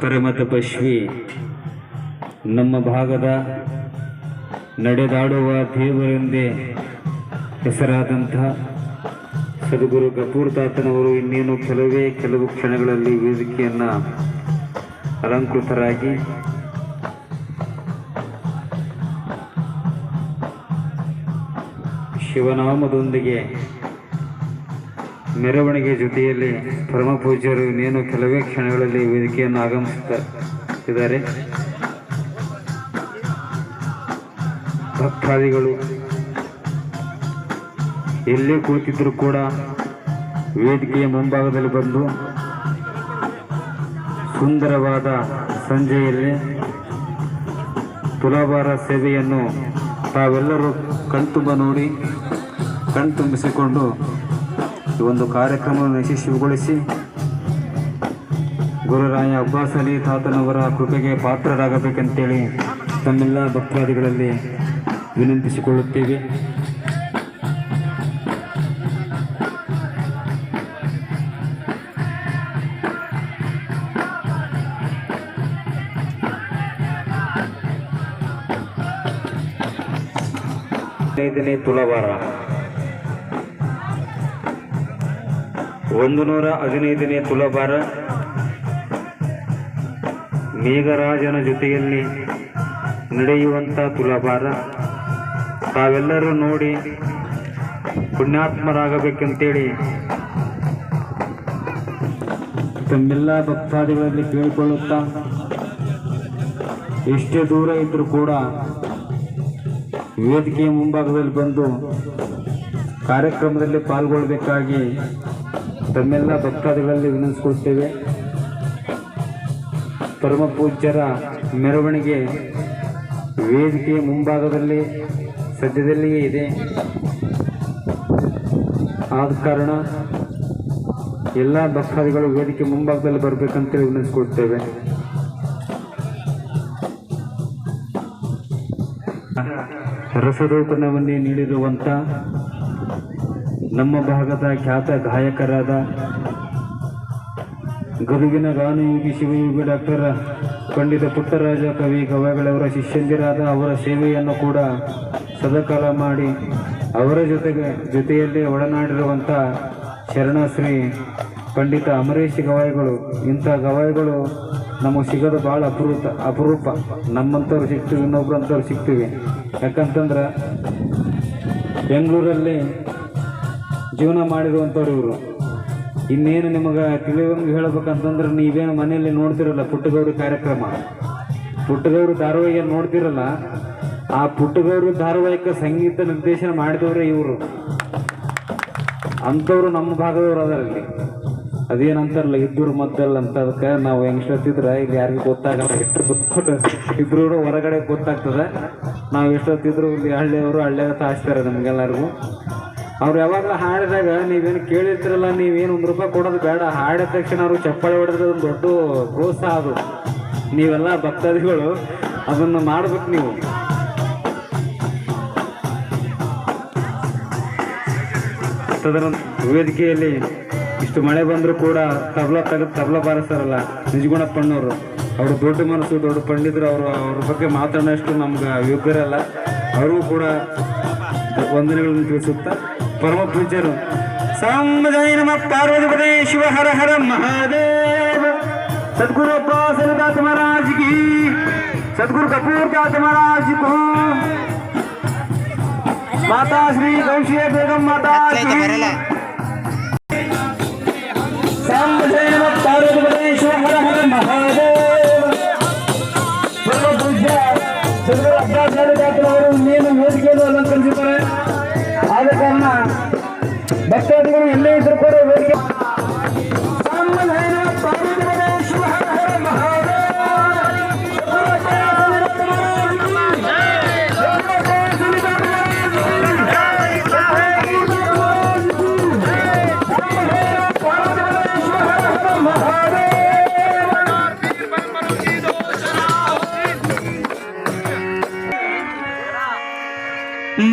ಪರಮ ತಪಸ್ವಿ ನಮ್ಮ ಭಾಗದ ನಡೆದಾಡುವ ದೇವರೆಂದೇ ಹೆಸರಾದಂಥ ಸದ್ಗುರು ಕಪೂರ್ದಾತನವರು ಇನ್ನೇನು ಕೆಲವೇ ಕೆಲವು ಕ್ಷಣಗಳಲ್ಲಿ ವೇದಿಕೆಯನ್ನು ಅಲಂಕೃತರಾಗಿ ಶಿವನಾಮದೊಂದಿಗೆ ಮೆರವಣಿಗೆ ಜೊತೆಯಲ್ಲಿ ಪರಮ ಪೂಜ್ಯರು ಇನ್ನೇನು ಕೆಲವೇ ಕ್ಷಣಗಳಲ್ಲಿ ವೇದಿಕೆಯನ್ನು ಆಗಮಿಸುತ್ತಿದ್ದಾರೆ ಭಕ್ತಾದಿಗಳು ಎಲ್ಲೇ ಕೂತಿದ್ರು ಕೂಡ ವೇದಿಕೆಯ ಮುಂಭಾಗದಲ್ಲಿ ಬಂದು ಸುಂದರವಾದ ಸಂಜೆಯಲ್ಲಿ ತುಲಾಭಾರ ಸೇವೆಯನ್ನು ತಾವೆಲ್ಲರೂ ಕಣ್ತುಂಬ ನೋಡಿ ಕಣ್ತುಂಬಿಸಿಕೊಂಡು ಈ ಒಂದು ಕಾರ್ಯಕ್ರಮವನ್ನು ಯಶಸ್ವಿಗೊಳಿಸಿ ಗುರುರಾಯ ಅಬ್ಬಾಸ್ ಅಲಿ ತಾತನವರ ಕೃಪೆಗೆ ಪಾತ್ರರಾಗಬೇಕಂತೇಳಿ ತಮ್ಮೆಲ್ಲ ಭಕ್ತಾದಿಗಳಲ್ಲಿ ವಿನಂತಿಸಿಕೊಳ್ಳುತ್ತೇವೆ. ಹದಿನೈದನೇ ತುಲವಾರ ಒಂದು ನೂರ ಹದಿನೈದನೇ ತುಲಭಾರ ಮೇಘರಾಜನ ಜೊತೆಯಲ್ಲಿ ನಡೆಯುವಂಥ ತುಲಭಾರ. ತಾವೆಲ್ಲರೂ ನೋಡಿ ಪುಣ್ಯಾತ್ಮರಾಗಬೇಕಂತೇಳಿ ತಮ್ಮೆಲ್ಲ ಭಕ್ತಾದಿಗಳಲ್ಲಿ ಕೇಳಿಕೊಳ್ಳುತ್ತಾ ಎಷ್ಟೇ ದೂರ ಇದ್ದರೂ ಕೂಡ ವೇದಿಕೆಯ ಮುಂಭಾಗದಲ್ಲಿ ಬಂದು ಕಾರ್ಯಕ್ರಮದಲ್ಲಿ ಪಾಲ್ಗೊಳ್ಳಬೇಕಾಗಿ ತಮ್ಮೆಲ್ಲ ಭಕ್ತಾದಿಗಳಲ್ಲಿ ವಿನಂತಿಸಿಕೊಳ್ತೇವೆ. ಪರಮ ಪೂಜ್ಯರ ಮೆರವಣಿಗೆ ವೇದಿಕೆಯ ಮುಂಭಾಗದಲ್ಲಿ ಸದ್ಯದಲ್ಲಿಯೇ ಇದೆ. ಆದ ಕಾರಣ ಎಲ್ಲ ಭಕ್ತಾದಿಗಳು ವೇದಿಕೆ ಮುಂಭಾಗದಲ್ಲಿ ಬರಬೇಕಂತೇಳಿ ವಿನಂತಿಸಿಕೊಳ್ತೇವೆ. ರಸದೋಪನವನ್ನೇ ನೀಡಿರುವಂಥ ನಮ್ಮ ಭಾಗದ ಖ್ಯಾತ ಗಾಯಕರಾದ ಗದುಗಿನ ಗಾನಯೋಗಿ ಶಿವಯೋಗಿ ಡಾಕ್ಟರ್ ಪಂಡಿತ ಪುಟ್ಟರಾಜ ಕವಿ ಗವಾಗಳವರ ಶಿಷ್ಯಂದಿರಾದ ಅವರ ಸೇವೆಯನ್ನು ಕೂಡ ಸದಕಾಲ ಮಾಡಿ ಅವರ ಜೊತೆಗೆ ಜೊತೆಯಲ್ಲಿ ಒಡನಾಡಿರುವಂಥ ಶರಣಶ್ರೀ ಪಂಡಿತ ಅಮರೇಶ್ ಗವಾಯಿಗಳು, ಇಂಥ ಗವಾಯಿಗಳು ನಮಗೆ ಸಿಗೋದು ಭಾಳ ಅಪರೂಪ ಅಪರೂಪ. ನಮ್ಮಂಥವ್ರು ಸಿಗ್ತೀವಿ ಇನ್ನೊಬ್ರು ಅಂಥವ್ರು ಸಿಗ್ತೀವಿ. ಯಾಕಂತಂದ್ರೆ ಬೆಂಗಳೂರಲ್ಲಿ ಜೀವನ ಮಾಡಿರುವಂಥವ್ರು ಇವರು. ಇನ್ನೇನು ನಿಮಗೆ ತಿಳಿಯೋಂಗೆ ಹೇಳ್ಬೇಕಂತಂದ್ರೆ ನೀವೇನು ಮನೆಯಲ್ಲಿ ನೋಡ್ತಿರಲ್ಲ ಪುಟ್ಟಗೌರಿ ಕಾರ್ಯಕ್ರಮ. ಪುಟ್ಟಗೌರು ಧಾರಾವಾಹಿ ನೋಡ್ತಿರಲ್ಲ, ಆ ಪುಟ್ಟಗೌರು ಧಾರಾವಾಹಿಕ ಸಂಗೀತ ನಿರ್ದೇಶನ ಮಾಡಿದವರೇ ಇವರು. ಅಂಥವ್ರು ನಮ್ಮ ಭಾಗದವ್ರು ಅದರಲ್ಲಿ. ಅದೇನಂತಾರಲ್ಲ ಇದ್ದೂರು ಮದ್ದಲ್ಲ ಅಂತ ಅದಕ್ಕೆ ನಾವು ಹೆಂಗಷ್ಟೊತ್ತಿದ್ರೆ ಇಲ್ಲಿ ಯಾರಿಗೂ ಗೊತ್ತಾಗಲ್ಲ ಎಷ್ಟು ಗೊತ್ತು ಇದ್ರು ಹೊರಗಡೆ ಗೊತ್ತಾಗ್ತದೆ. ನಾವು ಎಷ್ಟೊತ್ತಿದ್ರು ಇಲ್ಲಿ ಹಳ್ಳಿಯವರು ಹಳ್ಳಿಯ ತಾಯಿಸ್ತಾರೆ ನಮಗೆಲ್ಲರಿಗೂ. ಅವ್ರು ಯಾವಾಗಲೂ ಹಾಡಿದಾಗ ನೀವೇನು ಕೇಳಿರ್ತಿರಲ್ಲ, ನೀವೇನು ಒಂದು ರೂಪಾಯಿ ಕೊಡೋದು ಬೇಡ. ಹಾಡಿದ ತಕ್ಷಣ ಅವರು ಚಪ್ಪಾಳೆ ಹೊಡೆದ್ರೆ ಒಂದು ದೊಡ್ಡ ಪ್ರೋತ್ಸಾಹ ಅದು. ನೀವೆಲ್ಲ ಭಕ್ತಾದಿಗಳು, ಅದನ್ನು ಮಾಡ್ಬೇಕು ನೀವು. ತದನ ವೇದಿಕೆಯಲ್ಲಿ ಇಷ್ಟು ಮಳೆ ಬಂದರೂ ಕೂಡ ತಬಲ ತೆಗೆದು ತಬಲ ಬಾರಿಸ್ತಾರಲ್ಲ ನಿಜಗುಣಪ್ಪಣ್ಣವರು ಅವರು ದೊಡ್ಡ ಮನಸ್ಸು, ದೊಡ್ಡ ಪಂಡಿತರು, ಅವರು, ಅವ್ರ ಬಗ್ಗೆ ಮಾತಾಡೋಷ್ಟು ನಮ್ಗೆ ಯೋಗ್ಯರಲ್ಲ. ಅವರು ಕೂಡ ವಂದನೆಗಳನ್ನು ತಿಳಿಸುತ್ತಾ ಪರಮ ಪೂಜ್ಯರು ಸಾಂಬಜಾಯ ನಮ ಪಾರ್ವತಿ ಪದೇ ಶಿವ ಹರ ಹರ ಮಹಾದೇವ ಸದ್ಗುರು ಅಬ್ಬಾಸ್ ದಾತ ಮಹಾರಾಜ್ ಕಿ ಸದ್ಗುರು ಕಪೂರ್ ದಾತ ಮಹಾರಾಜ್ ಕೋ ಮಾತಾ ಶ್ರೀ ಗೌಶಿಯ ಬೇಗಂ ಮಾತಾ ಆಗ್ಲೈತೆ ಭಕ್ತಾದಿಗಳು ಎಲ್ಲೇ ಇದ್ರೂ ಕೂಡ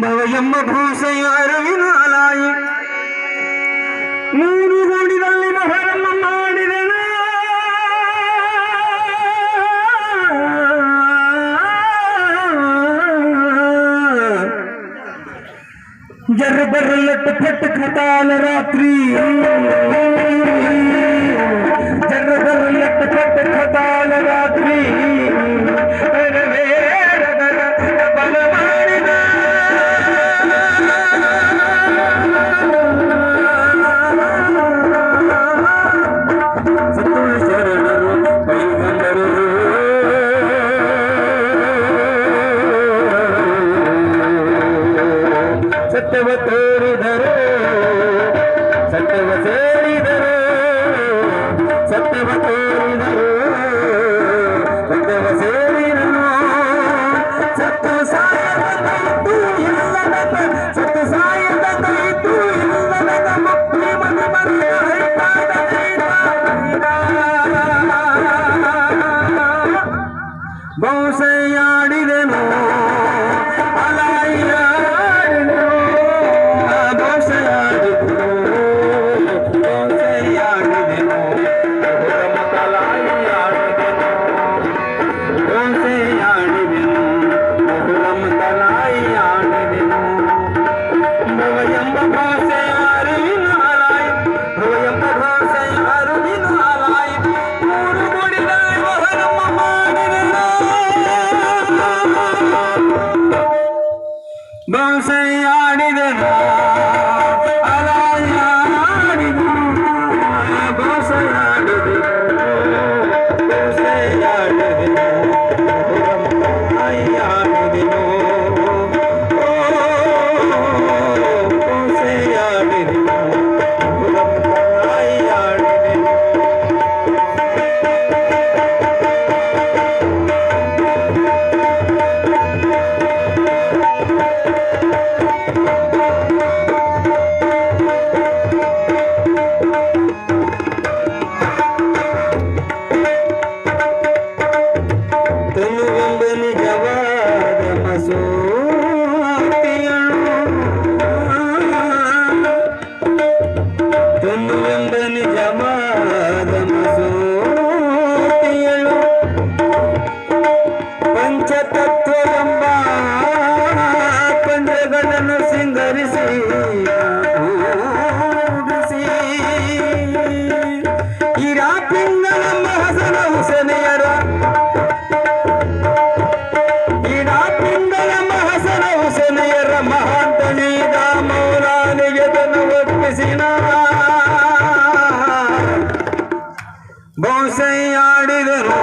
ഭവയമ്മ ഭൂഷയാരവിനാലായി മൂന്നു കോടി തള്ളിന ഫലം മാടിതന ജർബറിലിട്ട് പെട്ട് കഥാല രാത്രി ಸಂತವ ತೋರಿದರು ಸಂತವ ಸೇರಿದರು ಸಂತವ ತೋರಿದರು ಸಂತವ ಸೇರಿದರು ಸತ್ತು ಸಾಯದ ಕೈತು ಇಲ್ಲದ ಸತ್ತು ಸಾಯದ ಕೈತು ಇಲ್ಲದ ಮಕ್ಕಳು ಮನ ಮರೆಯ ಹೈತಾದ ಕೈತಾದ ಗೌಸಯ್ಯ ಧರಿಸಿ ಕೂಡಿಸಿ ಇರಾ ಪಿಂಗಲ ಮಹಸನ ಹುಸನೆಯರ. ಇರಾ ಪಿಂಗಲ ಮಹಸನ ಹುಸನೆಯರ ಮಹಾಂತನೀದ ಮೌಲಾನಿಗೆ ತನು ಒಪ್ಪಿಸಿನ ಬಹುಸೈಯಾಡಿದರು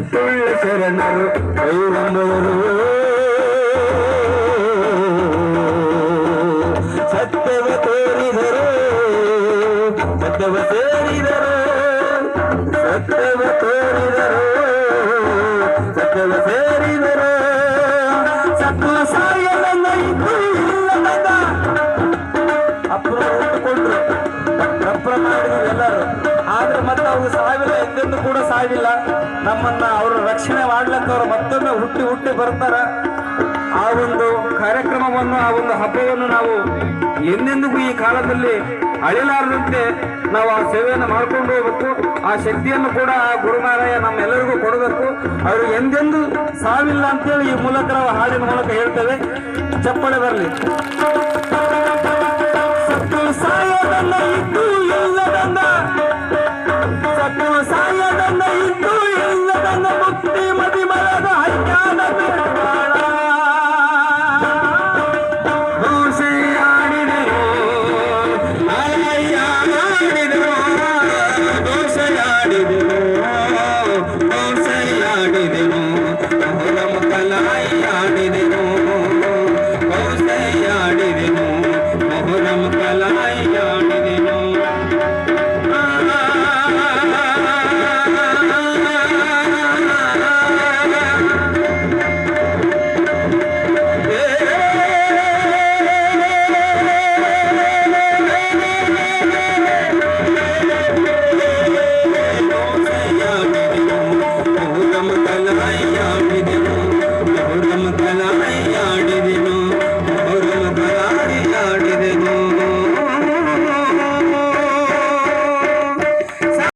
கட்டுள்ள சரணர் கைவந்தவரும் ನಮ್ಮನ್ನ ಅವರು ರಕ್ಷಣೆ ಮಾಡ್ಲಕ್ಕ ಅವರು ಮತ್ತೊಮ್ಮೆ ಹುಟ್ಟಿ ಹುಟ್ಟಿ ಬರ್ತಾರ. ಆ ಒಂದು ಕಾರ್ಯಕ್ರಮವನ್ನು, ಆ ಒಂದು ಹಬ್ಬವನ್ನು ನಾವು ಎಂದೆಂದಿಗೂ ಈ ಕಾಲದಲ್ಲಿ ಅಳಿಲಾರದಂತೆ ನಾವು ಆ ಸೇವೆಯನ್ನು ಮಾಡ್ಕೊಂಡು ಹೋಗ್ಬೇಕು. ಆ ಶಕ್ತಿಯನ್ನು ಕೂಡ ಆ ಗುರುನಾರಾಯ ನಮ್ಮೆಲ್ಲರಿಗೂ ಕೊಡಬೇಕು. ಅವರು ಎಂದೆಂದೂ ಸಾವಿಲ್ಲ ಅಂತೇಳಿ ಈ ಮೂಲಕ ನಾವು ಹಾಡಿನ ಮೂಲಕ ಹೇಳ್ತೇವೆ. ಚಪ್ಪಳೆ ಬರಲಿ.